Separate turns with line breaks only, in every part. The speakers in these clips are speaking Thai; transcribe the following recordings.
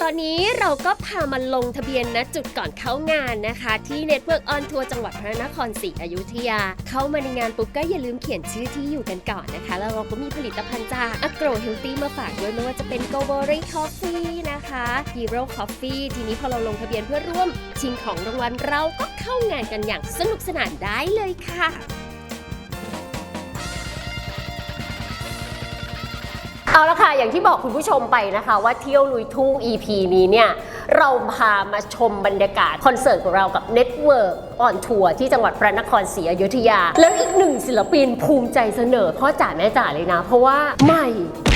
ตอนนี้เราก็พามาลงทะเบียนณจุดก่อนเข้างานนะคะ ที่ Network on Tour จังหวัดพระนครศรีอยุธยา เข้ามาในงานปุ๊บก็อย่าลืมเขียนชื่อที่อยู่กันก่อนนะคะ แล้วเราก็มีผลิตภัณฑ์จาก Agro Healthy มาฝากด้วยไม่ว่าจะเป็น g o b o r y Coffee นะคะ Hero Coffee ทีนี้พอเราลงทะเบียนเพื่อร่วมชิงของรางวัลเราก็เข้างานกันอย่างสนุกสนานได้เลยค่ะ เอาละค่ะ อย่างที่บอกคุณผู้ชมไปนะคะ ว่าเที่ยวลุยทุ่ง EP นี้เนี่ย เราพามาชมบรรยากาศคอนเสิร์ตของเรากับ Network on Tour ที่จังหวัดพระนครศรีอยุธยา แล้วอีกหนึ่งศิลปินภูมิใจเสนอพ่อจ๋าแม่จ๋าเลยนะ เพราะว่าใหม่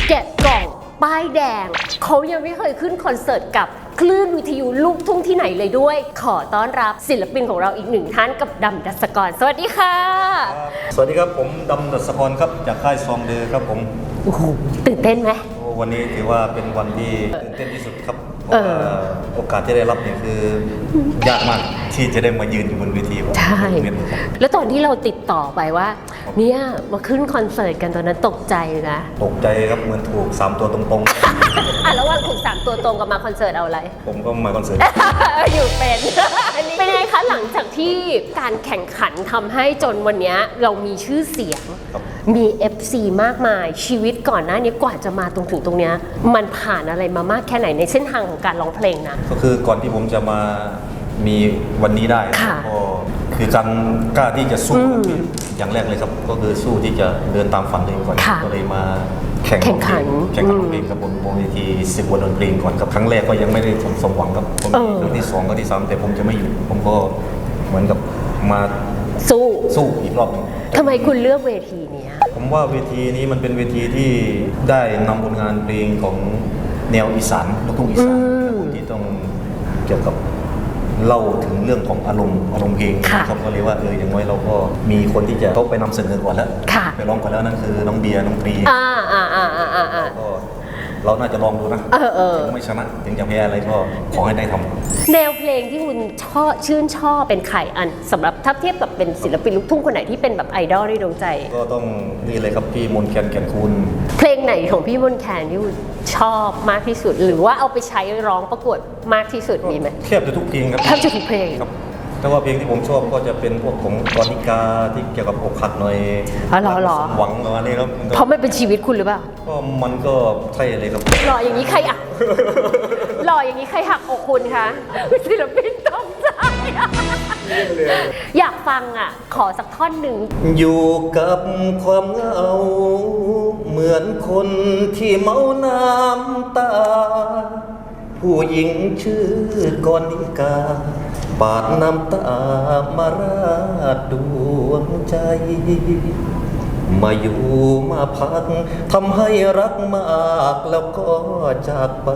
แกะกล่องป้ายแดง เขายังไม่เคยขึ้นคอนเสิร์ตกับ คลื่นวิทยุลูกทุ่งที่ไหนเลยด้วย ขอต้อนรับศิลปินของเราอีกหนึ่งท่านกับดำดัสกร สวัสดีค่ะ
สวัสดีครับผมดำดัสกรครับจากค่ายซองเดอครับผม
โอ้โหตื่นเต้นไหม
โอ้วันนี้ถือว่าเป็นวันที่ตื่นเต้นที่สุดครับ เพ
เอ
ราะ
อ
ว่าโอกาสที่ได้รับเนี่ยคือยากมากที่จะได้มายืนอยู่บนเวที
ใช่
เวียนครับ
แล้วตอนที่เราติดต่อไปว่า เนี่ยมาขึ้นคอนเสิร์ตกันตอนนั้นตกใจนะ
ตกใจครับเหมือนถูก 3 ตัวตรง
อะแล้ววันถูกสามตัวตรงกับมาคอนเสิร์ตเอาอะไร
ๆผมก็มาคอนเสิร์ต
อยู่เป็นเป็นไงคะหลังจากที่การแข่งขันทำให้จนวันเนี้ยเรามีชื่อเสียง
ครับ
มี FC มากมายชีวิตก่อนหน้านี้กว่าจะมาตรงถึงตรงเนี้ยมันผ่านอะไรมามากแค่ไหนในเส้นทางของการร้องเพลงนะ
ก็คือก่อนที่ผมจะมามีวันนี้ได้
ค่ะ
ก็คือการกล้าที่จะสู้อย่างแรกเลยครับ ก็คือสู้ที่จะเดินตามฝันตัวเองก่อน
ค่ะ
ก็เลยมาแข่ง
แข่งขัน
แข่งขันร้องเพลงกับบนบนเวทีสิบวันดนตรีก่อนครับครั้งแรกก็ยังไม่ได้สมสมหวังครับผม
เออ
ครั้งที่สองก็ที่สามแต่ผมจะไม่อยู่ผมก็เหมือนกับมา
สู้
สู้อีกรอบหนึง
ทำไมคุณเลือกเวทีเนี้ย
ผมว่าเวทีนี้มันเป็นเวทีที่ได้นำผลงานเพลงของแนวอีสานลูกทุ่งอีสาน
อืม
ที่ต้องเกี่ยวกับเล่าถึงเรื่องของอารมณ์อารมณ์เพลง
ค่ะ
ครับก็เลยว่าเอออย่างน้อยเราก็มีคนที่จะต้องไปนำเสนอก่อนแล้ว
ค่ะ
ไปร้องก่อนแล้วนั่นคือน้องเบียร์น้องตรี
อ่าอ่าอ่าอ่าอ่าอ่า
ก็ เราน่าจะลองดูนะ
เออเออ
ถึงไม่ชนะถึงจะแพ้อะไรก็ขอให้ได้ทำ
แนวเพลงที่คุณชอบชื่นชอบเป็นใครอันสำหรับถ้าเทียบกับเป็นศิลปินลูกทุ่งคนไหนที่เป็นแบบไอดอลในดวงใจ
ก็ต้องนี่เลยครับพี่มนต์แคนแก่นคูณ
เพลงไหนของพี่มนต์แคนที่คุณชอบมากที่สุด หรือว่าเอาไปใช้ร้องประกวดมากที่สุดมีไหม
แทบจะทุกเพลงครับ
แทบจะทุกเพลง
ครับ แต่ว่าเพลงที่ผมชอบก็จะเป็นพวกของกรนิกาที่เกี่ยวกับอกหักหน่อย
อ๋อเหรอเหรอ
หวังประมาณนี้ครับมันก็
เพราะมันเป็นชีวิตคุณหรือเปล่า
ก็มันก็ใช่เลยครับ
หล่ออย่างนี้ใครอะ หล่ออย่างนี้ใครหักอกคุณคะศิลปินต้องใจอยากฟังอะ ขอสักท่อนหนึ่ง
อยู่กับความเหงาเหมือนคนที่เมาน้ำตา ผู้หญิงชื่อกรนิกา ปาดน้ำตามาราดดวงใจ มาอยู่มาพักทำให้รักมากแล้วก็จากไป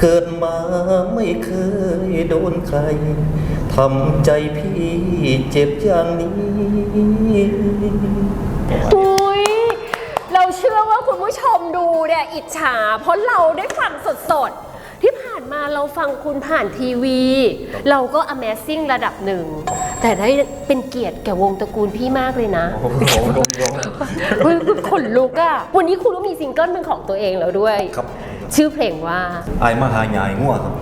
เกิดมาไม่เคยโดนใครทำใจพี่เจ็บอย่างนี้
อุ้ยเราเชื่อว่าคุณผู้ชมดูเนี่ยอิจฉา เพราะเราได้ฟังสดๆ มาเราฟังคุณผ่านทีวี เราก็ Amazing ระดับหนึ่ง แต่ได้เป็นเกียรติแก่วงตระกูลพี่มากเลยนะ
โอ้โหดมดม
เฮ้ยขนลุกอะวันนี้คุณก็มีซิงเกิลเป็นของตัวเองแล้วด้วย
ครับ
ชื่อเพลงว่า
ไอายมาหาหยายง่วงครับ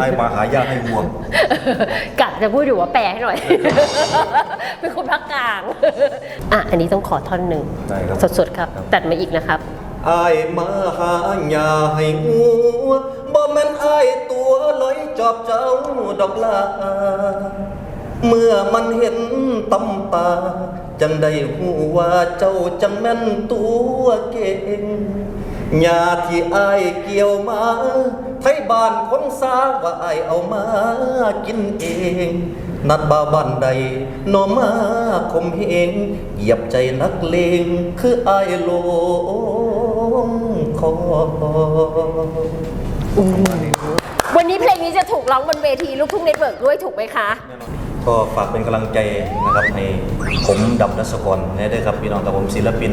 ไอายมาหายาให้วัว
กะจะพูดอยู่ว่าแปลให้หน่อย เป็นคนภาคกลาง อะ อันนี้ต้องขอท่อนหนึ่ง
ได้ครับ
สดๆครับ ตัดมาอีกนะครับ
ไอายมาหาหยาให้งัวบ่แม่นไอายตัวลอยจอบเจ้าดอกลา เมื่อมันเห็นตำตา จังได้หูว่าเจ้าจังแม่นตัวเก่งหญ้าที่อายเกี่ยวมาไทยบ้านคนสาว่าอายเอามากินเอง นัดบ่าบ้านใดโนมาคมเหงเหยียบใจนักเลงคืออายโล งคอ
วันวันนี้เพลงนี้จะถูกร้องบนเวทีลูกทุ่งเน็ตเวิร์กด้วยถูกไหมคะ
ก็ฝากเป็นกำลังใจนะครับให้ผมดำนัสกรนะด้วยครับพี่น้องกับผมศิลปิน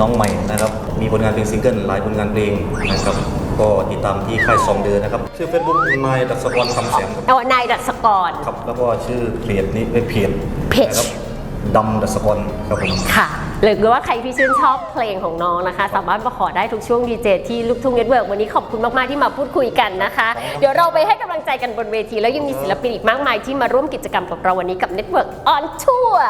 น้องใหม่นะครับ มีผลงานเพลงซิงเกิลหลายผลงานเพลงนะครับ ก็ติดตามที่ค่ายซองเดือนนะครับ ชื่อเฟซบุ๊กนายดัสกรคำแสงครับ
เอานายดัชกร
ครับแล้วก็ชื่อเพจนี้เป็นเพจ
เพจ
นะครับ ดำดัสกรครับผม
ค่ะหรือว่าใครที่ชื่นชอบเพลงของน้องนะคะ สามารถมาขอได้ทุกช่วงดีเจที่ลูกทุ่งเน็ตเวิร์กวันนี้ขอบคุณมาก ๆ ที่มาพูดคุยกันนะคะ เดี๋ยวเราไปให้กำลังใจกันบนเวที แล้วยังมีศิลปินอีกมากมายที่มาร่วมกิจกรรมกับเราวันนี้กับ Network on Tour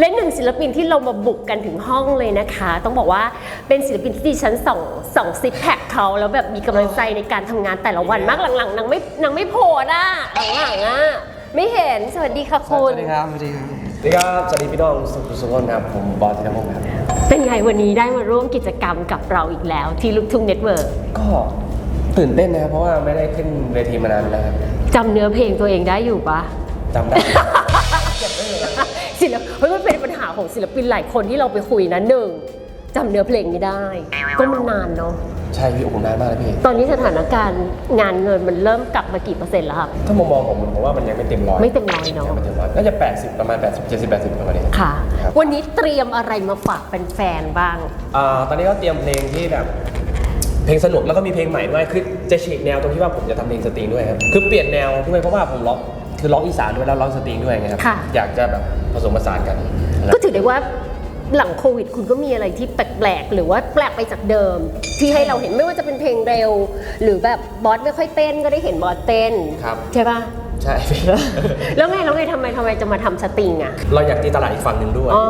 และหนึ่งศิลปินที่เรามาบุกกันถึงห้องเลยนะคะ ต้องบอกว่า เป็นศิลปินที่ดิฉันส่องส่องซิปแพคเขาแล้วแบบมีกำลังใจในการทำงานแต่ละวันมากหลังๆนางไม่นางไม่โพสอะหลังๆอะไม่เห็นสวัสดีค่ะ
ส
คุ
วั
ณ
สดีครับสวัสดีครับ สวัสดีครับ สวัสดีพี่น้องสุขสุขครับ ผมบอสธีรพงศ์ครับ
เป็นไงวันนี้ได้มาร่วมกิจกรรมกับเราอีกแล้ว ที่ลูกทุ่งเน็ตเวิร์ก
ก็ตื่นเต้นนะครับ เพราะว่าไม่ได้ขึ้นเวทีมานานแล้วครับ
จำเนื้อเพลงตัวเองได้อยู่ปะ
จำได้
ศิลปเฮ้ยมันเป็นปัญหาของศิลปินหลายคนที่เราไปคุยนะหนึ่ง จำเนื้อเพลงไม่ได้ ก็มันนานเนาะ
ใช่พี่โอ้โหนานมากเลยพี่
ตอนนี้สถานการณ์งานเงินมันเริ่มกลับมากี่เปอร์เซ็นต์แล้วครับ
ถ้ามองมองผมผมว่ามันยังไม่เต็มร้อย
ไม่เต็มร้อยเนอะ
งไม่เต็มร้อยน่าจะ 80 ประมาณ 80 70 80ประมาณนี้
ค่ะ
ครับ
วันนี้เตรียมอะไรมาฝากแฟนๆบ้าง
อ่าตอนนี้ก็เตรียมเพลงที่แบบ เพลงสนุกแล้วก็มีเพลงใหม่ด้วยคือจะฉีกแนวตรงที่ว่าผมจะทำเพลงสตริงด้วยครับคือเปลี่ยนแนวด้วยเพราะว่าผมร้องคือร้องอีสานด้วยแล้วร้องสตริงด้วยไงครับ
ค่ะ
อยากจะแบบผสมผสานกันนะ
ก็ถือได้ว่า หลังโควิด คุณก็มีอะไรที่แปลกๆหรือว่าแปลกไปจากเดิม ที่ให้เราเห็นไม่ว่าจะเป็นเพลงเร็ว หรือแบบบอสไม่ค่อยเต้นก็ได้เห็นบอสเต้น
ครับ
ใช่ปะ
ใช่พี่
แล้วไงแล้วไงทำไมทำไมจะมาทำสตริงอะ
เราอยากตีตลาดอีกฝั่งหนึ่งด้วย
อ๋อ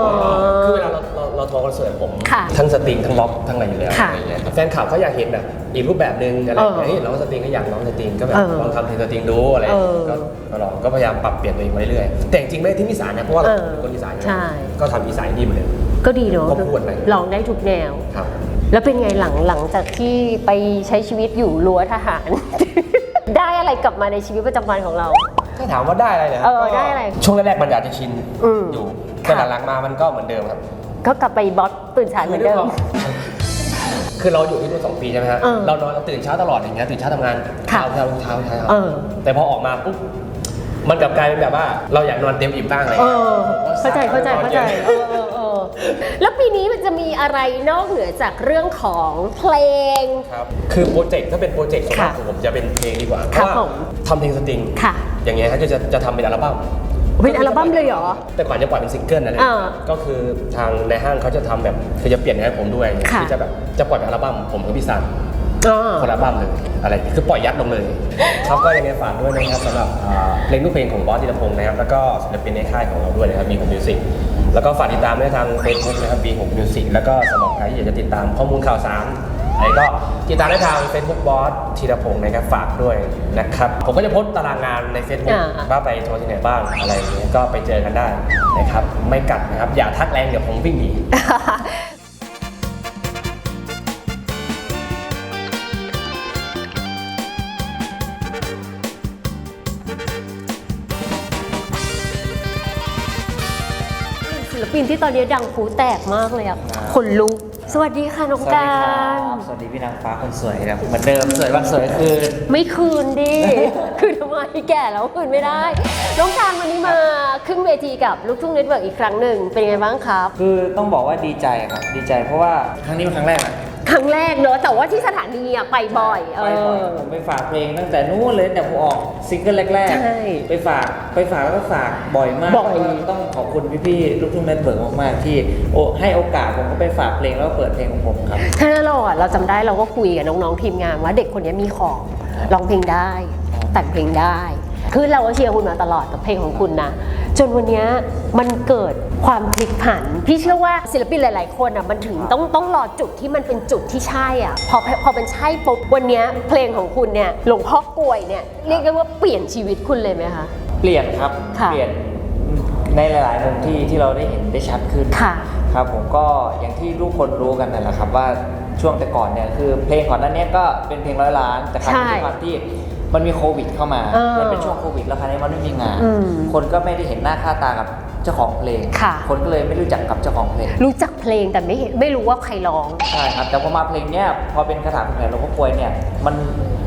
คือเวลาเราเราเราทัวร์คอนเสิร์ตผม
ค่ะ
ทั้งสตริงทั้งล็อกทั้งอะไรอยู่แล้ว
ค่ะ
อะไรเงี้ยแฟนคลับเขาอยากเห็นแบบอีกรูปแบบหนึ่งอะไรอย่างเงี้ย
เออ
เฮ้ยร้องสตริงก็อยากร้องสตริงก็แบบ
เออ
ลองทำเพลงสตริงดูอะไร
เออ
ก็ก็ลองก็พยายามปรับเปลี่ยนตัวเองมาเรื่อยๆแต่จริงๆไม่ได้ที่อีสานนะเพราะว่าเรา
เออ
เป็นคนอีสานอยู่
ใช่
ก็ทำอีสานดีเหมือนเดิม
ก็ดีเนาะ
ครบถ้วนเลย
ลองได้ทุกแนว
ครับ
แล้วเป็นไงหลังหลังจากที่ไปใช้ชีวิตอยู่รั้วทหาร ได้อะไรกลับมาในชีวิตประจำวันของเรา
ถ้าถามว่าได้อะไรเนี่ย
เออ
ก็
ได้อะไร
ช่วงแรกๆมันอาจจะชิน
อืม
อยู่
ค่ะ
แต่หลังๆมามันก็เหมือนเดิมครับ
ก็กลับไปบอสตื่นสายเหมือนเดิม
คือเราอยู่ที่นู่นสองปีใช่ไหมฮะ
เออ
เรานอนเราตื่นเช้าตลอดอย่างเงี้ยตื่นเช้าทำงาน
ค่ะ
เช้าเช้ารองเท้าเช้า
เออ
แต่พอออกมาปุ๊บมันกลับกลายเป็นแบบว่า เราอยากนอนเต็มอิ่มบ้างอะไร
เอ
เงี้ย
อ เข้าใจเข้าใจเข้าใจเออเออเออ แล้วปีนี้มันจะมีอะไรนอกเหนือจากเรื่องของเพลง
ครับ คือโปรเจกต์ถ้าเป็นโปรเจกต์ส่วนมาก
ค่ะ
ของผมจะเป็นเพลงดีกว่าเพ
ครับ
ราะว่า
ผม
ทำเพลงสตริง
ค่ะ
อย่างเงี้ยฮะจะจะจะทำเป็นอัลบั้ม
เป็นอัลบั้มเลยเหรอ
แต่ก่อนจะปล่อยเป็นซิงเกิลนะ
อ่า
ก็คือทางในห้างเขาจะทำแบบคือจะเปลี่ยนให้ผมด้วย
ค่ะ
ที่จะแบบจะปล่อยเป็นอัลบั้มผมกับพี่ซัน
อ๋อ
คนละอัลบั้มเลยอะไรอย่างเงี้ยคือปล่อยยัดลงเลยครับก็ยังไงฝากด้วยนะครับสำหรับอ่าเพลงทุกเพลงของบอสธีรพงศ์นะครับแล้วก็ศิลปินในค่ายของเราด้วยนะครับมีของมิวสิก แล้วก็ฝากติดตามด้วยทาง Facebook นะครับ B6 Music แล้วก็สำหรับใครที่อยากจะติดตามข้อมูลข่าวสารอะไรก็ติดตามได้ทาง Facebook บอสธีรพงศ์นะครับฝากด้วยนะครับ ผมก็จะโพสต์ตารางงานใน Facebook
อ่า
ว่าไปทัวร์ที่ไหนบ้างอะไรอย่างเงี้ยก็ไปเจอกันได้นะครับ ไม่กัดนะครับ อย่าทักแรงเดี๋ยวผมวิ่งหนี
ศิลปินที่ตอนนี้ดังฟูแตกมากเลยอะคนลุก สวัสดีค่ะน้อง
สวัส
กา
ดีครั
ร
บ สวัสดีพี่นางฟ้าคนสวยครับเหมือนเดิมสวยวันสวยคืน
ไม่คืนดิ คือทำไมแก่แล้วคืนไม่ได้ น้องการวันนี้มาขึ้นเวทีกับลูกทุ่งเน็ตเวิร์กอีกครั้งหนึ่ง เป็นไงบ้างครับ
คือต้องบอกว่าดีใจครับ ดีใจเพราะว่าครั้งนี้เป็นครั้งแรกอะ
ครั้งแรกเนอะแต่ว่าที่สถานีอะไปบ่อยเอ
ไปบ่อย
อ
ผมไปฝากเพลงตั้งแต่นู้นเลยตั้งแต่ผมออกซิงเกิลแรก
ใช่
ๆไปฝากไปฝากแล้วก็ฝากบ่อยมาก
บ่อย
ก็ต้องขอบคุณพี่ๆลูกทุ่งเน็ตเวิร์กมากๆที่โอให้โอกาสผมก็ไปฝากเพลงแล้วก็เปิดเพลงของผมครับ
ถ้าเราอะเราจำได้เราก็คุยกับน้องๆทีมงานว่าเด็กคนนี้มีของร้องเพลงได้ แต่งเพลงได้ คือเราก็เชียร์คุณมาตลอดกับเพลงของคุณนะ จนวันเนี้ยมันเกิดความพลิกผัน พี่เชื่อว่าศิลปินหลาย ๆ คนอะมันถึงต้องต้องรอจุดที่มันเป็นจุดที่ใช่อะพอพอเป็นใช่ปุ๊บวันเนี้ยเพลงของคุณเนี่ยหลวงพ่อกลวยเนี่ยเรียกได้ว่าเปลี่ยนชีวิตคุณเลยไหมคะ
เปลี่ยนครับ
ค่ะ
เปลี่ยนในหลาย ๆ มุมที่ที่เราได้เห็นได้ชัดขึ้น
ค่ะ
ครับผมก็อย่างที่ทุกคนรู้กันนั่นแหละครับว่าช่วงแต่ก่อนเนี่ยคือเพลงก่อนหนั้นเนี้ยก็เป็นเพลงร้อยล้านแต่ครั้งนี้
ใช่
ด้วยความที่ มันมีโควิดเข้ามา
เออ
มันเป็นช่วงโควิดแล้วครั้งนี้มันไม่มีงาน
อืม
คนก็ไม่ได้เห็นหน้าค่าตากับเจ้าของเพลง
ค่ะ
คนก็เลยไม่รู้จักกับเจ้าของเพลง
รู้จักเพลงแต่ไม่เห็นไม่รู้ว่าใครร้อง
ใช่ครับ แต่พอมาเพลงเนี้ยพอเป็นคาถาคุณแผนหลวงพ่อกลวยเนี่ย มัน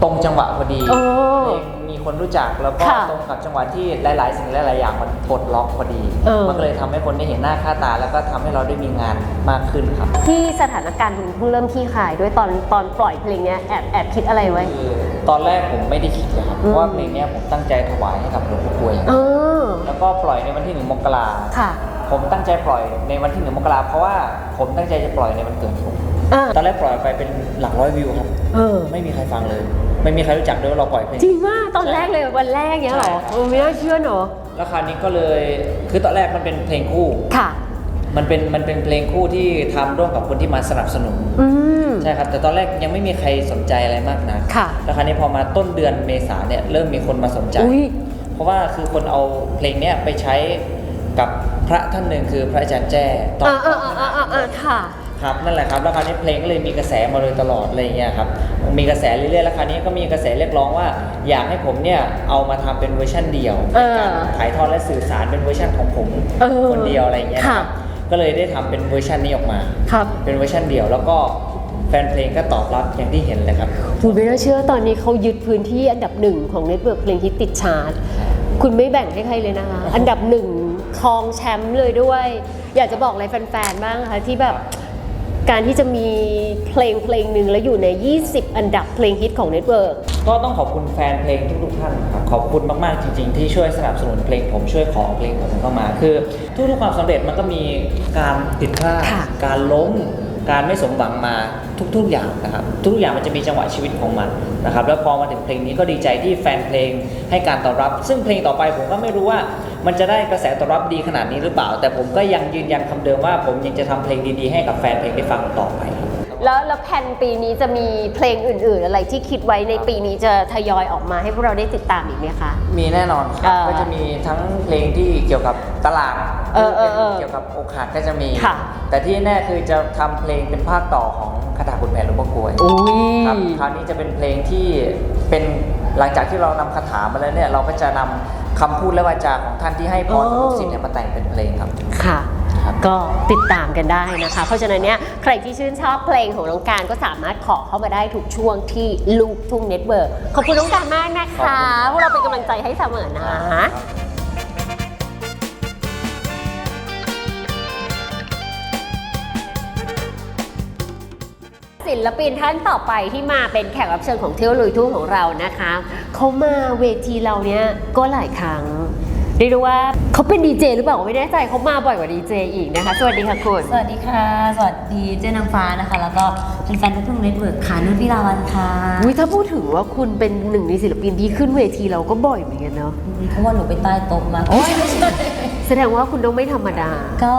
ตรงจังหวะพอดี
โอ้
เพลงมี คนรู้จักแล้วก็
ค่ะ
ตรงกับจังหวะที่หลาย ๆ สิ่งหลาย ๆ อย่างมันปลดล็อกพอดี
เออ
มันก็เลยทำให้คนได้เห็นหน้าค่าตา แล้วก็ทำให้เราได้มีงานมากขึ้นครับ
ที่สถานการณ์เพิ่งเริ่มขี้ขายด้วยตอนตอนปล่อยเพลงเนี้ยแอบแอบคิดอะไรไว้
คือตอนแรกผมไม่ได้คิดเลยครับเพราะว่าเพลงเนี้ยผมตั้งใจถวายให้กับหลวงพ่อกลวย
เออ
แล้วก็ปล่อยในวันที่หนึ่งมกรา
ค่ะ
ผมตั้งใจปล่อยในวันที่หนึ่งมกราเพราะว่าผมตั้งใจจะปล่อยในวันเกิดผม
เออ
ตอนแรกปล่อยไปเป็นหลักร้อยวิวครับ
เออ
ไม่มีใครฟังเลย ไม่มีใครรู้จักด้วยว่าเราปล่อยเพลง
จริงว่าตอนแรกเลยวันแรกเนี้ยเหรอ
ใช่ครับ
เออไม่น่าเชื่อเนอะ
แล้วคราวนี้ก็เลย คือตอนแรกมันเป็นเพลงคู่
ค่ะ
มันเป็นมันเป็นเพลงคู่ที่ทำร่วมกับคนที่มาสนับสนุน
อืม
ใช่ครับ แต่ตอนแรกยังไม่มีใครสนใจอะไรมากนะ
ค่ะ
แล้วคราวนี้พอมาต้นเดือนเมษาเนี่ยเริ่มมีคนมาสนใจ
อุ้ย
เพราะว่าคือคนเอาเพลงเนี้ยไปใช้กับพระท่านหนึ่งคือพระอาจารย์แจ้ตอน
อ่าอ่าอ่าอ่าอ่าค่ะ
ครับนั่นแหละครับแล้วคราวนี้เพลงก็เลยมีกระแสมาโดยตลอดอะไรเงี้ยครับมีกระแสเรื่อยๆแล้วคราวนี้ก็มีกระแสเรียกร้องว่า อยากให้ผมเนี่ยเอามาทำเป็นเวอร์ชันเดียว
เออ
การถ่ายทอดและสื่อสารเป็นเวอร์ชันของผม
เออ
คนเดียวอะไรเงี้ย
ค่ะ
ครับก็เลยได้ทำเป็นเวอร์ชันนี้ออกมา
ครับ
เป็นเวอร์ชันเดียวแล้วก็แฟนเพลงก็ตอบรับอย่างที่เห็นเลยครับ
คุณไม่น่าเชื่อตอนนี้เขายึดพื้นที่อันดับหนึ่งของเน็ตเวิร์กเพลงฮิตติดชาร์ตคุณไม่แบ่งให้ใครเลยนะคะ อันดับหนึ่งครองแชมป์เลยด้วย อยากจะบอกอะไรแฟนๆบ้างคะที่แบบ การที่จะมีเพลงเพลงหนึ่งแล้วอยู่ใน 20 อันดับเพลงฮิตของเน็ตเวิร์ก
ก็ต้องขอบคุณแฟนเพลงทุกๆท่านครับขอบคุณมากๆจริง ๆ ที่ช่วยสนับสนุนเพลงผมช่วยขอเพลงผมเข้ามา คือทุกๆความสำเร็จมันก็มีการผิดพลาด
ค่ะ
การล้มการไม่สมหวังมาทุกๆอย่างนะครับ ทุกๆอย่างมันจะมีจังหวะชีวิตของมันนะครับ แล้วพอมาถึงเพลงนี้ก็ดีใจที่แฟนเพลงให้การตอบรับ ซึ่งเพลงต่อไปผมก็ไม่รู้ว่า มันจะได้กระแสตอบรับดีขนาดนี้หรือเปล่า แต่ผมก็ยังยืนยันคำเดิมว่า ผมยังจะทำเพลงดีๆ ให้กับแฟนเพลงได้ฟังต่อไปครับ
แล้วแล้วแผนปีนี้จะมีเพลงอื่น ๆ อะไรที่คิดไว้ในปีนี้จะทยอยออกมาให้พวกเราได้ติดตามอีกไหมคะ
มีแน่นอนค
เอ
รับ
อ
ก็จะมีทั้งเพลงที่เกี่ยวกับตลาด
เออเออเออ
เกี่ยวกับอกหักก็จะมี
ค่ะ
แต่ที่แน่คือจะทำเพลงเป็นภาคต่อของคาถาคุณแผนหลวงพ่อกลวย
อุ้ย
ครับคราวนี้จะเป็นเพลงที่เป็นหลังจากที่เรานำคาถามาแล้วเนี่ยเราก็จะนำ คำพูดและวาจาของท่านที่ให้พรกับลูกศิษย์เนี่ยมาแต่งเป็นเพลงครับ
ค่ะ
ครับ
ก็ติดตามกันได้นะคะ เพราะฉะนั้นเนี่ยใครที่ชื่นชอบเพลงของน้องการก็สามารถขอเข้ามาได้ทุกช่วงที่ลูกทุ่งเน็ตเวิร์กขอบคุณน้องการมากนะคะพวกเราเป็นกำลังใจให้เสมอนะ ศิลปินท่านต่อไปที่มาเป็นแขกรับเชิญของเที่ยวลุยทุ่งของเรานะคะเขามาเวทีเราเนี้ยก็หลายครั้งเรียกได้ว่าเขาเป็นดีเจหรือเปล่าไม่แน่ใจเขามาบ่อยกว่าดีเจอีกนะคะ สวัสดีค่ะคุณ
สวัสดีค่ะ สวัสดีเจ้นางฟ้านะคะ แล้วก็แฟนๆลูกทุ่งเน็ตเวิร์กค่ะนุ่นพิลาวันค่ะ
อุ๊ยถ้าพูดถึงว่าคุณเป็นหนึ่งในศิลปินที่ขึ้นเวทีเราก็บ่อยเหมือนกันเนาะ
เพราะว่าหนูไปใต้โต๊ะมาโอ้ยไม่ใช่
แสดงว่าคุณต้องไม่ธรรมดา
ก็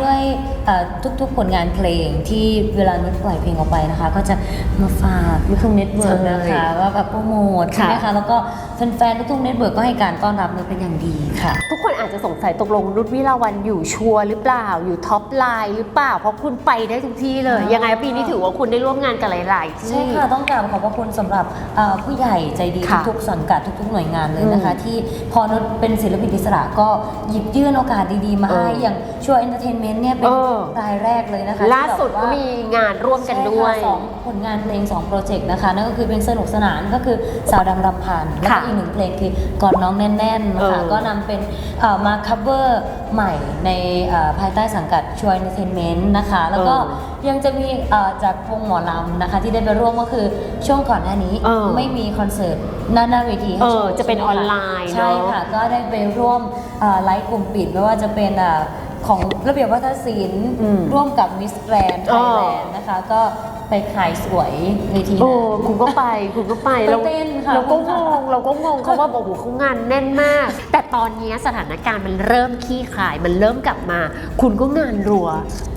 ด้วยเอ่อทุกๆผลงานเพลงที่เวลานุชปล่อยเพลงออกไปนะคะ ก็จะมาฝากลูกทุ่งเน็ตเวิร์กนะคะ
ใช่
ว่าแบบโปรโมท
ค่ะ
ใช่ไหมคะแล้วก็แฟนๆลูกทุ่งเน็ตเวิร์กก็ให้การต้อนรับนุชเป็นอย่างดีค่ะ
ทุกคนอาจจะสงสัยตกลงนุชวิลาวันอยู่ชัวร์หรือเปล่าอยู่ท็อปไลน์หรือเปล่า เพราะคุณไปได้ทุกที่เลย
อ๋อ
ยังไงปีนี้ถือว่าคุณได้ร่วมงานกับหลายๆที่
ใช่ค่ะต้องกราบขอบพระคุณสำหรับเอ่อผู้ใหญ่ใจดี
ค่ะ
ทุกๆสังกัดทุกๆหน่วยงานเลยนะคะ
อืม
ที่พอนุชเป็นศิลปินอิสระก็หยิบยื่นโอกาสดีๆ มาให้
เออ
ออย่างชัวร์เอนเตอร์เทนเมนต์เนี่ยเป็น
เออ
รายแรกเลยนะคะ
ล่าสุด
ที่แบบ
ก็
ว่า
มีงานร่วมกันด้วย
ใช่ค่ะสองผลงานเพลง 2 โปรเจกต์นะคะ นั่นก็คือเป็นสนุกสนานก็คือสาวดำรำพันแล้วก็
ค่ะ
อีกหนึ่งเพลงคือกอดน้องแน่นๆนะคะ
เออ
ก็นำเป็นเอ่อมาคัฟเวอร์ใหม่ในเอ่อภายใต้สังกัดชัวร์เอนเตอร์เทนเมนต์นะคะ แล้วก็
เออ
ยังจะมีเอ่อจากวงหมอลำนะคะ ที่ได้ไปร่วมก็คือช่วงก่อนหน้านี้
เออ
ไม่มีคอนเสิร์ตหน้าหน้าเวทีให้
เออ
ชม
จะเป็น
ใช่หมค
ออนไลน์เนอะ
ใช่ค่ะ ก็ได้ไปร่วมเอ่อไลฟ์กลุ่มปิดไม่ว่าจะเป็นเอ่อของระเบียบวัฒนศิลป์
อืม
ร่วมกับมิสแกรนไท
อ๋อ
ยแลนด์นะคะ ก็ ไปขายสวยเวที
โอ้
นั้น
คุณก็ไปคุณก็ไป
ไป
เรา
เต้นค่ะ
เราก็ง
ค่ะ
งเราก็งงเขาว่าบอกโอ้โหเขางานแน่นมาก แต่ตอนนี้สถานการณ์มันเริ่มขี้ขายมันเริ่มกลับมา คุณก็งานรัว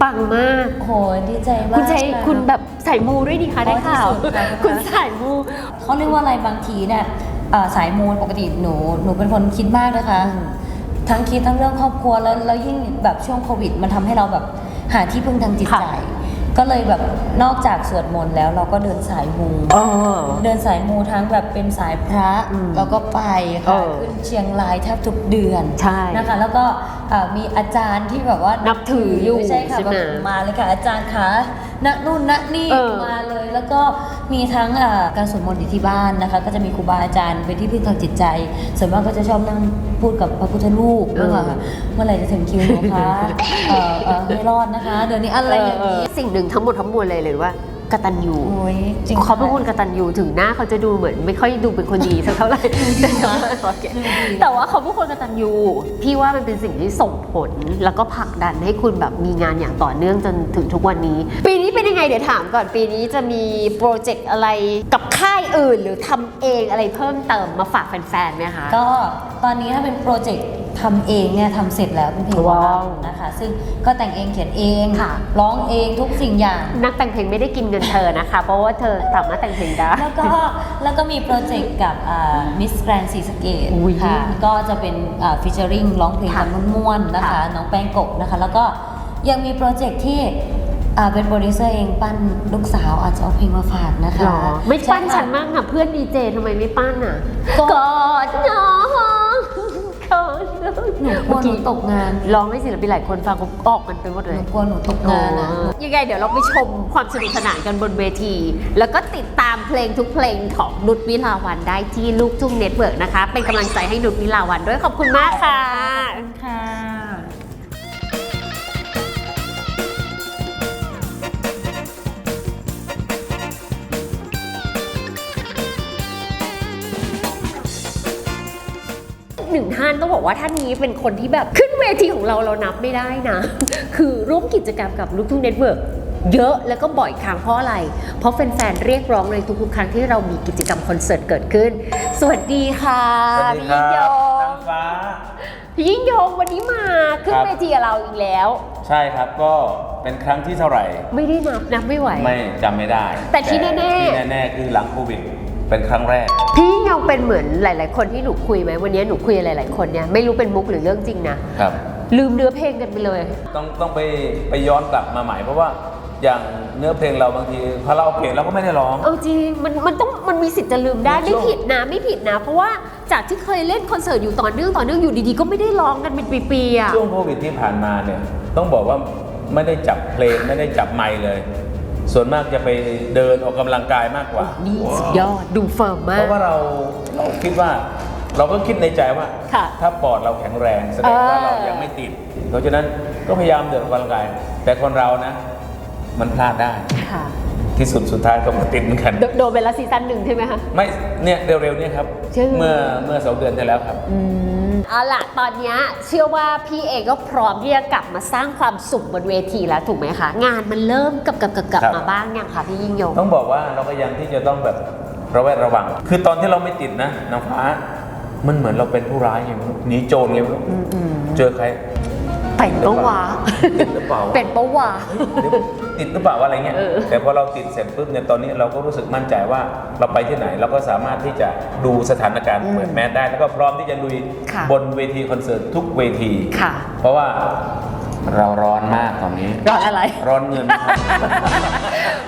ปังมาก
โหดีใจมาก
คุณใจะคุณแบบใส่มูด้วยดีคะได้ข่าว
อ๋อที่สุดค่ะ
คุณใส่มู
เขาเรียกว่าอะไรบางทีเนี่ยเอ่อสายมูลปกติหนูหนูเป็นคนคิดมากนะคะ ทั้งคิดทั้งเรื่องครอบครัวแล้วแล้วยิ่งแบบช่วงโควิด มันทำให้เราแบบหาที่พึ่งทางจิตใจ
ค่ะ
ก็เลยแบบนอกจากสวดมนต์แล้วเราก็เดินสายมู
เออ
เดินสายมูทั้งแบบเป็นสายพระ
อืม
แล้วก็ไป
เอ
ค่ะ
อ
ขึ้นเชียงรายแทบทุกเดือน
ใช่
นะคะ แล้วก็เอ่อมีอาจารย์ที่แบบว่า
นั
นั
บถืออยู่
ไม่ใช่ค่ะ
ใช่ไหม
แบบมาเลยค่ะอาจารย์คะ ณนู่นณนี่
เออ
มาเลย แล้วก็มีทั้งเอ่อการสวดมนต์อยู่ที่บ้านนะคะ ก็จะมีครูบาอาจารย์เป็นที่พึ่งทางจิตใจส่วนมากก็จะชอบนั่งพูดกับพระพุทธรูปเมื่อไหร่เมื่อไหร่จะถึงคิวหนูคะเอ่อเอ่อให้รอดนะคะ เดี๋ยวนี้อะไรอย่างนี้
สิ่งหนึ่งทั้งหมดทั้งมวลเลยเลยว่า กตัญญู
โอ้ยจริง
เขาเป็นคนกตัญญูถึงหน้าเขาจะดูเหมือน ไม่ค่อยดูเป็นคนดีสักเท่าไหร่โอเคแต่ว่าเขาเป็นคนกตัญญูพี่ว่ามันเป็นสิ่งที่ส่งผล แล้วก็ผลักดันให้คุณแบบมีงานอย่างต่อเนื่องจนถึงทุกวันนี้ ปีนี้เป็นยังไงเดี๋ยวถามก่อนปีนี้จะมีโปรเจกต์อะไรกับค่ายอื่น หรือทำเองอะไรเพิ่มเติมมาฝากแฟนๆไหมคะ
ก็ตอนนี้ถ้าเป็นโปรเจกต์ ทำเองเนี่ยทำเสร็จแล้วเป็นเพลง
ว้าว
นะคะ ซึ่งก็แต่งเองเขียนเอง
ค่ะ
ร้องเองทุกสิ่งอย่าง
นักแต่งเพลงไม่ได้กินเงินเธอนะคะ เพราะว่าเธอสามารถแต่งเพลงได้
แล้วก็แล้วก็มีโปรเจกต์กับมิสแกรนซีสเกต
อุ๊ย
ค่ะ ก็จะเป็นฟิชเชอริงร้องเพลง
ค่ะ
กันม่วนๆนะคะ
ค่ะ
น้องแป้งกบนะคะ แล้วก็ยังมีโปรเจกต์ที่อ่าเป็นโปรดิวเซอร์เองปั้นลูกสาวอาจจะเอาเพลงมาฝากนะคะ
หรอไม่ปั้น
ใช่ค่ะ
ฉันมากอะเพื่อนดีเจทำไมไม่ปั้นอะ
ก็
กอดน้องกอดน้อง
หนูกลัวหนูตกงาน
ร้องให้ศิลปินหลายคนฟังก็ออกมันไปหมด
ห
เลย
นูกลัวหนูตกงานอะ
ยังไงเดี๋ยวเราไปชมความสนุกสนานกันบนเวที แล้วก็ติดตามเพลงทุกเพลงของนุชวิลาวันได้ที่ลูกทุ่งเน็ตเวิร์กนะคะ เป็นกำลังใจให้นุชวิลาวันด้วยขอบคุณมากค่ะ
ค่ะ
หนึ่งท่านต้องบอกว่าท่านนี้เป็นคนที่แบบขึ้นเวทีของเราเรานับไม่ได้นะ คือร่วมกิจกรรมกับลูกทุ่งเน็ตเวิร์กเยอะแล้วก็บ่อยครั้งเพราะอะไร เพราะแฟนๆเรียกร้องในทุกๆครั้งที่เรามีกิจกรรมคอนเสิร์ตเกิดขึ้น สวัสดีค่ะ
สวัสดี
พี่
ครั
ยิ่งย
บ
ง
นางฟ้า
พี่ยิ่งยงวันนี้มาขึ้น
ครับ
เวทีกับเราอีกแล้ว
ใช่ครับก็เป็นครั้งที่เท่าไหร่
ไม่ได้นับนับไม่ไหว
ไม่จำไม่ได้
แต่ที่แน่ๆ
ที่แน่ๆคือหลังโควิด เป็นครั้งแรก
พี่ยิ่งยงเป็นเหมือนหลาย ๆ คนที่หนูคุยไหมวันนี้หนูคุยกับหลาย ๆ คนเนี่ยไม่รู้เป็นมุกหรือเรื่องจริงนะครับ ลืมเนื้อเพลงกันไปเลย
ต้องต้องไปไปย้อนกลับมาใหม่เพราะว่าอย่างเนื้อเพลงเราบางทีพอเราเพลงเราก็ไม่ได้ร้อง
เอาจริงมันมันต้องมันมีสิทธิ์จะลืมได้
ช่
ไม่
วง
ผิดนะไม่ผิดนะ เพราะว่าจากที่เคยเล่นคอนเสิร์ตอยู่ต่อเนื่องต่อเนื่องอยู่ดีๆ ก็ไม่ได้ร้องกันเป็นปีๆอะ
ช่วงโควิดที่ผ่านมาเนี่ยต้องบอกว่าไม่ได้จับเพลงไม่ได้จับไมค์เลย ส่วนมากจะไปเดินออกกำลังกายมากกว่า
นี่สุดยอดดูเฟิร์มมา
เพ
ก
ราะว่าเราเราคิดว่า เราก็คิดในใจว่า
ค่ะ
ถ้าปอดเราแข็งแรงแสดงว่า
เออ
เรายังไม่ติด เพราะฉะนั้นก็พยายามเดินออกกำลังกาย แต่คนเรานะ มันพลาดได้
ค่ะ
ที่สุดสุดท้ายก็มาติดเหมือนกัน
โดโดนไปละซีซั่นหนึ่งใช่ไหมคะ
ไม่ เนี่ยเร็วๆเนี่ยครับ
ใช่ไหม
เมื่อเมื่อสองเดือนที่แล้วครับ
เอาล่ะ ตอนเนี้ยเชื่อว่าพี่เองก็พร้อมที่จะกลับมาสร้างความสุขบนเวทีแล้วถูกไหมคะ งานมันเริ่มกลับกลับกลับกลับ
ครับ
มาบ้างยังคะพี่ยิ่งยง
ต้องบอกว่าเราก็ยังที่จะต้องแบบระแวดระวัง คือตอนที่เราไม่ติดนะนางฟ้า มันเหมือนเราเป็นผู้ร้ายอย่างนี้หนีโจรไงไม่รู้เจอใคร
เป็นปะวะ
ติดหรือเปล่า
เป็นปะวะ
เดี๋ยว ติดหรือเปล่าอะไรเงี้ย
เออ
แต่พอเราติดเสร็จปุ๊บเนี่ยตอนนี้เราก็รู้สึกมั่นใจว่าเราไปที่ไหนเราก็สามารถที่จะดูสถานการณ์เปิดแมสได้ แล้วก็พร้อมที่จะลุย
ค่ะ
บนเวทีคอนเสิร์ตทุกเวที
ค่ะ
เพราะว่าเราร้อนมากตอนนี้
ร้อนอะไร
ร้อนเงินครับ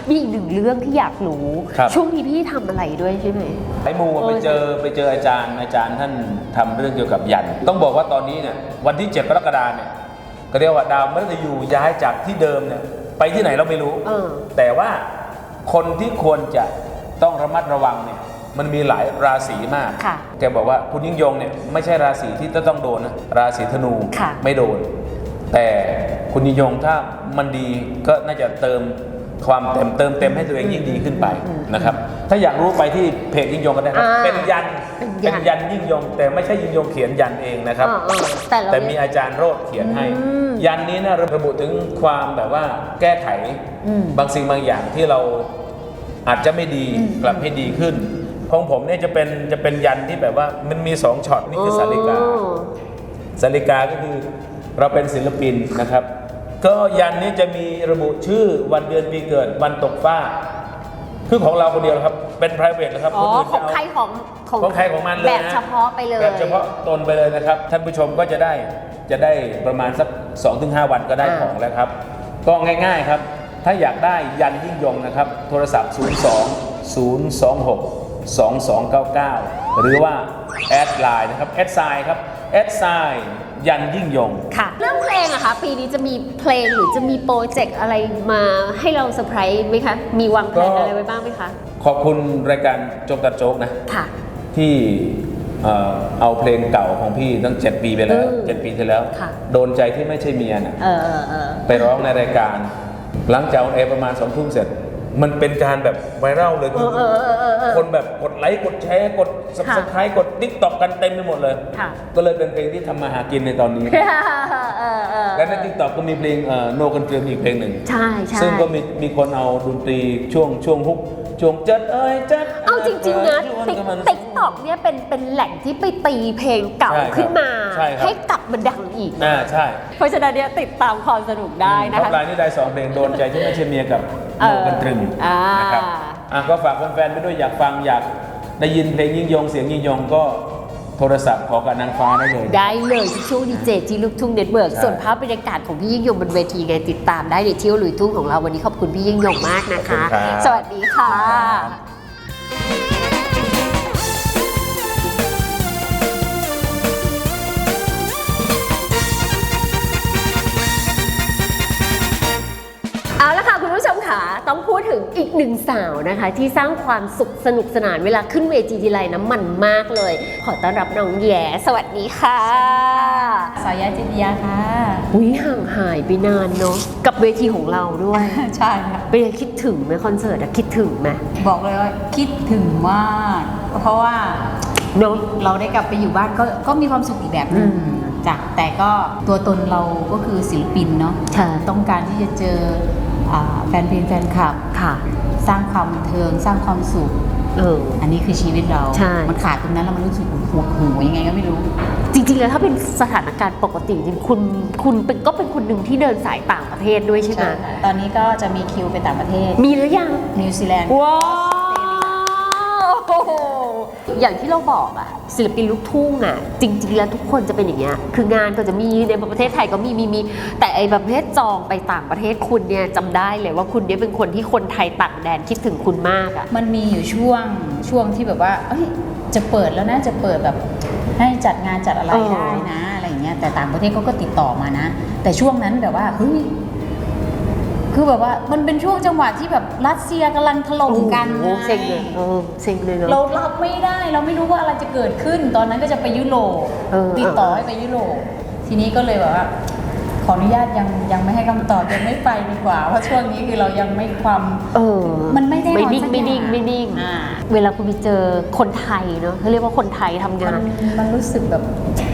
มีอีกหนึ่งเรื่องที่อยากรู้
ครับ
ช่วงนี้พี่ทำอะไรด้วยใช่ไหม
ไอ้มูอะ
เออ
ไปเจอไปเจออาจารย์อาจารย์ท่านทำเรื่องเกี่ยวกับยันต้องบอกว่าตอนนี้เนี่ยวันที่ 7 กรกฎาเนี่ยก็เรียกว่าดาวมฤตยูย้ายจากที่เดิมเนี่ย ไปที่ไหนเราไม่รู้
เออ
แต่ว่าคนที่ควรจะต้องระมัดระวังเนี่ยมันมีหลายราศีมาก
ค่ะ
แกบอกว่าคุณยิ่งยงเนี่ยไม่ใช่ราศีที่จะต้องโดนนะราศีธนู
ค่ะ
ไม่โดน แต่คุณยิ่งยงถ้ามันดีก็น่าจะเติมความเต็มเติมเต็มให้ตัวเองยิ่งดีขึ้นไปนะครับ ถ้าอยากรู้ไปที่เพจยิ่งยงก็ได้ครับ
อ่า
เป็นยัน
เป็นยัน
เป็นยันยิ่งยง แต่ไม่ใช่ยิ่งยงเขียนยันเองนะครับ
เออเออแต่เรา
แต่มีอาจารย์โรดเขียนให้
อืม
ยันนี้นะระบุถึงความแบบว่าแก้ไข
อืม
บางสิ่งบางอย่างที่เราอาจจะไม่ดีกลับให้ดีขึ้น ของผมเนี่ยจะเป็นจะเป็นยันที่แบบว่ามันมีสองช็อตนี่คือสาริกา
อ๋อ
สาริกาก็คือเราเป็นศิลปินนะครับ ก็ยันนี้จะมีระบุชื่อวันเดือนปีเกิดวันตกฟ้า คือของเราคนเดียวนะครับ เป็น p r i v a t นะครับ
อ๋อ
คนอื่น
ขอ
จะ
ง
เอา
ใครของของ
ของใครของมันเลย
แบบ
นะ
เฉพาะไปเลย
แบบเฉพาะตนไปเลยนะครับ ท่านผู้ชมก็จะได้จะได้ประมาณสัก 2-5 วันก็ได้
อ่า
ของแล้วครับ ก็ง่ายๆครับ ถ้าอยากได้ยันยิ่งยงนะครับ โทรศัพท์ 02 026 2299 หรือว่า แอดไลน์นะครับ แอดไซน์ครับ แอดไซน์ ยันยิ่งยง
ค่ะ เรื่องเพลงอะคะปีนี้จะมีเพลงหรือจะมีโปรเจกต์อะไรมาให้เราเซอร์ไพรส์ไหมคะ มีวางแผน
ก็
อะไรไว้บ้างไหมคะ
ขอบคุณรายการโจกตัดโจกนะ
ค่ะ
ที่เอ่อเอาเพลงเก่าของพี่ตั้ง 7 ปีไปแล้ว
อืม
7 ปีที่แล้ว
ค่ะ
โดนใจที่ไม่ใช่เมียนะ
เออเออเออ
ไปร้องในรายการ หลังจากออนแอร์ประมาณสองทุ่มเสร็จ มันเป็นการแบบไวรัลเลย
เออเออเออเออเออ
คนแบบกดไลค์กดแชร์กด subscribe กดติ๊กต็อกกันเต็มไปหมดเลย
ค่ะ
ก็เลยเป็นเพลงที่ทำมาหากินในตอนนี้
เออเออเออ
และในติ๊กต็อกก็มีเพลงโนกันเกลืออีกเพลงหนึ่ง
ใช่ใช่
ซึ่งก็มีมีคนเอาดนตรีช่วงช่วงฮุกช่วงจัดเอ้ยจัด
เอาจริงๆนะ
ชวน
ติ๊ก
กันมา
ติ๊กต็อกเนี่ยเป็นเป็นแหล่งที่ไปตีเพลงเก่า
ใช่ครับ
ขึ้นมา
ใช่ครับ
ให้กลับมาดังอีก
อ่าใช่
เพราะฉะนั้นเนี่ยติดตามความสนุกได้นะ
ท็อ
คะ
ปไลน์นี่ได้สองเพลงโดนใจที่ไม่ใช่เมียกับ
เอ
โน
อ
กันตรึง
อ่าน
นะครับอะก็ฝากแฟนๆไปด้วยอยากฟังอยากได้ยินเพลงยิ่งยงเสียงยิ่งยงก็โทรศัพท์ขอกับนางฟ้าได้เลย
ได้เลยที่ช่วงดีเจจีลูกทุ่งเน็ตเวิร์ก
ใช่
ส่วนภาพบรรยากาศของพี่ยิ่งยงบนเวทีไงติดตามได้ในเที่ยวลุยทุ่งของเราวันนี้ขอบคุณพี่ยิ่งยงมากนะคะ สวัสดีค่ะ คุณผู้ชมค่ะต้องพูดถึงอีกหนึ่งสาวนะคะ ที่สร้างความสุขสนุกสนานเวลาขึ้นเวทีทีไรน้ำมันมากเลย ขอต้อนรับน้องแย่สวัสดีค่ะ
สายยาจิตยาค่ะ
อุ้ยห่างหายไปนานเนาะกับเวทีของเราด้วย
ใช่ค่ะ
เป็นไงคิดถึงไหมคอนเสิร์ตอะคิดถึงไหม
บอกเลยว่าคิดถึงมากเพราะว่า
เนาะ
เราได้กลับไปอยู่บ้านก็ก็มีความสุขอีกแบบหนึง
อืม
จ้ะแต่ก็ตัวตนเราก็คือศิลปินเนาะ
ค่ะ
ต้องการที่จะเจออ่า แฟนเพลงแฟนคลับ
ค่ะ
สร้างความบันเทิงสร้างความสุข
เออ
อันนี้คือชีวิตเรา
ใช่
มันขาดตรงนั้นแล้วมันรู้สึกหวงหูยังไงก็ไม่รู้
จริงๆ แล้วถ้าเป็นสถานการณ์ปกติจริงๆคุณคุณเป็นก็เป็นคนหนึ่งที่เดินสายต่างประเทศด้วยใช่ไหม
ตอนนี้ก็จะมีคิวไปต่างประเทศ
มีหรือยัง
นิวซีแลนด์
ว้าว อย่างที่เราบอกอะศิลปินลูกทุ่งอะจริง ๆ แล้วทุกคนจะเป็นอย่างเงี้ยคืองานก็จะมีในประเทศไทยก็มีมีมีแต่ไอ้ประเภทจองไปต่างประเทศคุณเนี่ยจำได้เลยว่าคุณเนี่ยเป็นคนที่คนไทยต่างแดนคิดถึงคุณมากอะ
มันมีอยู่ช่วงช่วงที่แบบว่าเอ้ยจะเปิดแล้วนะจะเปิดแบบให้จัดงานจัดอะไร
เออ
ได้นะอะไรอย่างเงี้ยแต่ต่างประเทศเขาก็ติดต่อมานะ แต่ช่วงนั้นแบบว่าเฮ้ย คือแบบว่ามันเป็นช่วงจังหวะที่แบบรัสเซียกำลังถล่มกัน
โอ้โห
ไง
เซ็งเลยเออเซ็งเลยเนาะ
เรารับไม่ได้เราไม่รู้ว่าอะไรจะเกิดขึ้น ตอนนั้นก็จะไปยุโรป
เออ
ติดต่อให้ไปยุโรปทีนี้ก็เลยแบบว่า ขออนุญาตยังยังไม่ให้คำตอบยังไม่ไปดีกว่า เพราะช่วงนี้คือเรายังไม่ความ
เออ
มันไม่ได้
ไม่
นอน
นิ่ง
สัก
ไม่นิ่ง
อย่าง
ไม่นิ่ง
อ่า
เวลาคุณไปเจอคนไทยเนาะเขาเรียกว่าคนไทยทำงา
มันน มันรู้สึกแบบ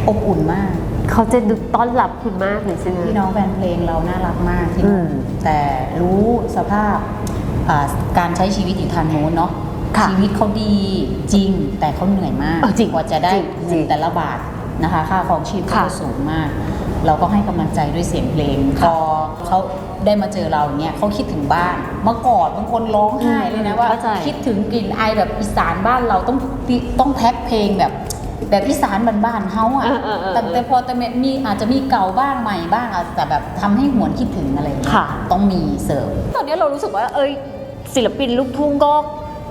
อบอุ่นมาก
เขาจะดูต้อนรับคุณมากเลยใช่ไหม
พี่น้องแฟนเพลงเราน่ารักมากที่
อื
นู่น
ม
แต่รู้สภาพอ่าการใช้ชีวิตอยู่ทางโน้นเนาะ
ค่ะ
ชีวิตเขาดีจริง แต่เขาเหนื่อยมาก
เออจริง
กว่าจะได้
จริงจริ
เงิ
ง
นแต่ละบาทนะคะ ค่าของชีพ
ค่ะ
เขาสูงมาก เราก็ให้กำลังใจด้วยเสียงเพลงพอเขาได้มาเจอเราอย่างเงี้ยเขาคิดถึงบ้านเมื่อก่อนบางคนร้องไห้เลยนะว่า
เข้าใจ
คิดถึงกลิ่นไอแบบอีสานบ้านเราต้องต้องแพ็คเพลงแบบ แบบอีสานบ้านๆเฮาอะ
เออเออเออ
แต่แต่พอแต่มีอาจจะมีเก่าบ้างใหม่บ้างอะแต่แบบทำให้หวนคิดถึงอะไรอย่างเงี้ย
ค่ะ
ต้องมีเสริม
ตอนนี้เรารู้สึกว่าเอ้ยศิลปินลูกทุ่งก็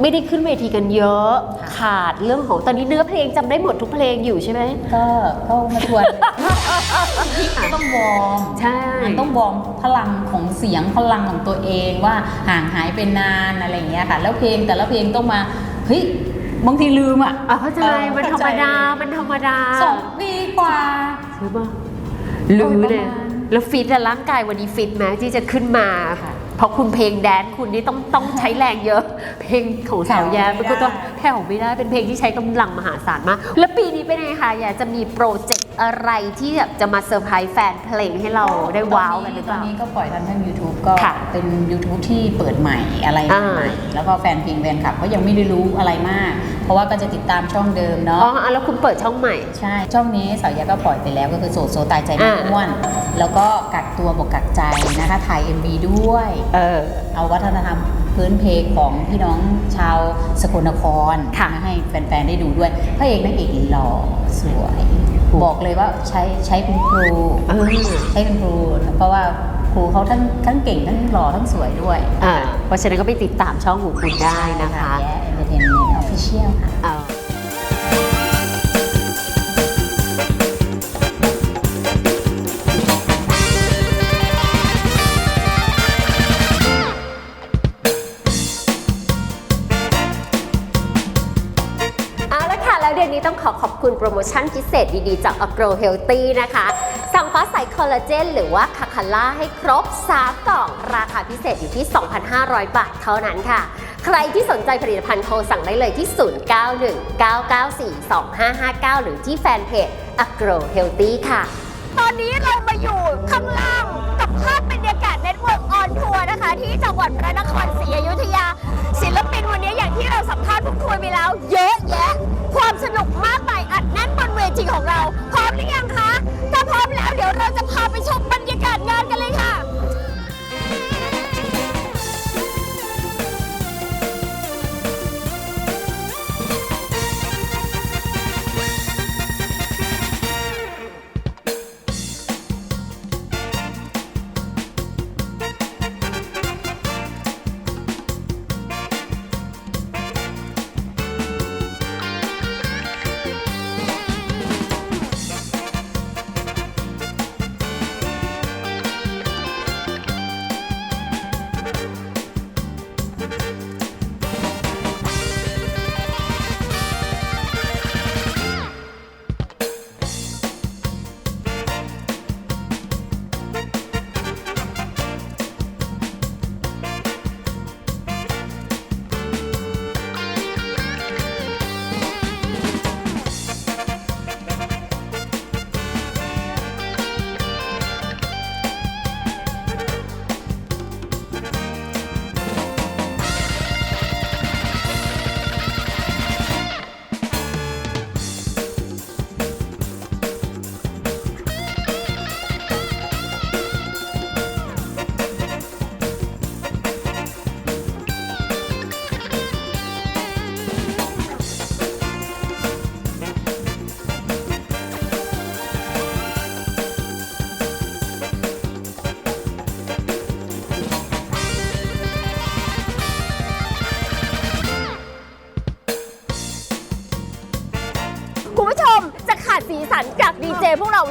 ไม่ได้ขึ้นเวทีกันเยอะ ขาดเรื่องของตอนนี้เนื้อเพลงจำได้หมดทุกเพลงอยู่ใช่ไหม
ก็ก็มาทวนต้องวอร์ม
ใช่
มันต้องวอร์มพลังของเสียงพลังของตัวเองว่าห่างหายไปนานอะไรอย่างเงี้ยค่ะ แล้วเพลงแต่ละเพลงต้องมาเฮ้ย บางทีลืมอะ
อะเข้าใจ
ออ
มันธรรมดามันธรรมดา
สองปีกว่า
ใช่ปะลืมเลย
ประมาณ
แล้วฟิตอะร่างกายวันนี้ฟิตไหมที่จะขึ้นมา
ค่ะ
เพราะคุณเพลงแดนซ์คุณนี่ต้องต้องใช้แรงเยอะ เพลงของสาวแย้ม
แผ่วไม่
มันก็ต้อง
ได้
แผ่วไม่ได้เป็นเพลงที่ใช้กำลังมหาศาลมาก แล้วปีนี้เป็นไงคะอยากจะมีโปรเจกต์ อะไรที่แบบจะมาเซอร์ไพรส์แฟนเพลงให้เราได้ว้าวกันหรือเป
ตอน
ล่า
นี้ก็ปล่อยทางทาง YouTube ก็
ค่ะ
เป็น YouTube ที่เปิดใหม่อะไร
อ่า
ใหม่ๆแล้วก็แฟนเพลงแฟนคลับก็ยังไม่ได้รู้อะไรมาก เพราะว่าก็จะติดตามช่องเดิมเนาะ
อ๋ออะแล้วคุณเปิดช่องใหม่
ใช่ ช่องนี้สาวยาก็ปล่อยไปแล้วก็คือโสดโซตายใจไม่
อ่า
อ้วน แล้วก็กักตัวบวกกักใจนะคะถ่าย MV ด้วย
เออ
เอาวัฒนธรรมพื้นเพของพี่น้องชาวสกลนคร
ค่ะ
มาให้แฟนๆ ได้ดูด้วยพระเอกนางเอกหล่อสวย
บอกเลยว่าใช้ใช้เป็นครู
อ่า
ใช้เป็นครู เพราะว่าครูเขาทั้งทั้งเก่งทั้งหล่อทั้งสวยด้วย
อ่าเพราะฉะนั้นก็ไปติดตามช่องของคุณได้นะคะ
แย่เอนเตอร์เทนเมนต์ออฟฟิเชียลค่ะ
โปรโมชั่นพิเศษดีๆ จาก Agro Healthy นะคะ สั่งฟ้าใสคอลลาเจนหรือว่าคาคาล่าให้ครบ3กล่อง ราคาพิเศษอยู่ที่ 2,500 บาทเท่านั้นค่ะ ใครที่สนใจผลิตภัณฑ์โทรสั่งได้เลยที่ 0919942559 หรือที่แฟนเพจ Agro Healthy ค่ะ ตอนนี้เรามาอยู่ข้างล่าง อนทัวร์นะคะ ที่จังหวัดพระนครศรีอยุธยา ศิลปินวันนี้อย่างที่เราสัมภาษณ์พูดคุยไปแล้ว เยอะแยะ ความสนุกมากมายอัดแน่นบนเวทีของเรา พร้อมหรือยังคะ ถ้าพร้อมแล้วเดี๋ยวเราจะพาไปชมบรรยากาศงานกันเลยค่ะ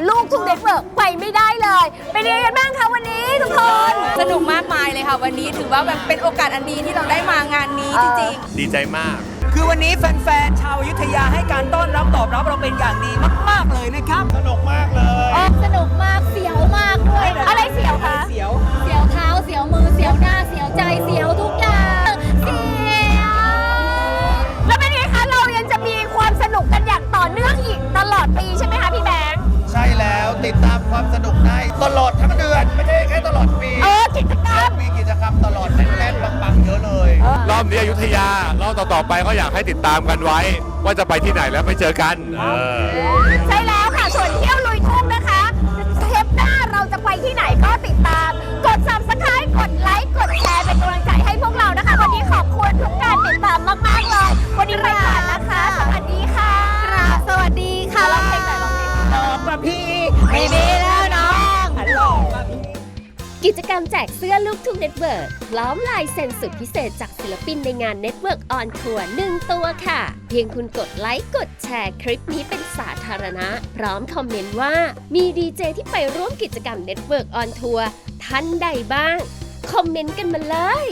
ลูกทุ่งเน็ตเวิร์กไปไม่ได้เลย เป็นยังไงกันบ้างคะวันนี้ทุกคน
สนุกมากมายเลยค่ะ วันนี้ถือว่าแบบเป็นโอกาสอันดีที่เราได้มางานนี้จริงๆ
ดีใจมาก
คือวันนี้แฟนๆ ชาวอยุธยาให้การต้อนรับตอบรับเราเป็นอย่างดีมาก ๆ เลยนะครับ
สนุกมากเลย
สนุกมากเสียวมากด้วย
อะไรเสียวคะ
เสียว
เสียวเท้าเสียวมือเสียวหน้าเสียวใจเสียวทุกอย่าง
เสียวแล้วเป็นไงคะเรายังจะมีความสนุกกันอย่างต่อเนื่องอีกตลอดปีใช่ไหม ค
วามสนุกได้ตลอดทั้งเดือน ไม่ใช่แค่ตลอดปี
เออกิจกรรม
มีกิจกรรมตลอดแน่นๆปังๆเยอะเลยรอบนี้อยุธยารอบต่อๆไปก็อยากให้ติดตามกันไว้ ว่าจะไปที่ไหนแล้วไปเจอกันเออ
ใช่แล้วค่ะ ส่วนเที่ยวลุยทุ่งนะคะ เทปหน้าเราจะไปที่ไหนก็ติดตาม กด subscribe กดไลค์ กดแชร์เป็นกำลังใจให้พวกเรานะคะ วันนี้ขอบคุณทุกการติดตามมาก ๆ เลย วันนี้ไปก่อนนะคะ
ไม่ดีแล้วน้อง
ฮัลโหล
กิจกรรมแจกเสื้อลูกทุ่งเน็ตเวิร์กพร้อมลายเซ็นสุดพิเศษจากศิลปินในงานเน็ตเวิร์กออนทัวร์หนึ่งตัวค่ะ เพียงคุณกดไลค์กดแชร์คลิปนี้เป็นสาธารณะ พร้อมคอมเมนต์ว่ามีดีเจที่ไปร่วมกิจกรรมเน็ตเวิร์กออนทัวร์ท่านใดบ้าง คอมเมนต์กันมาเลย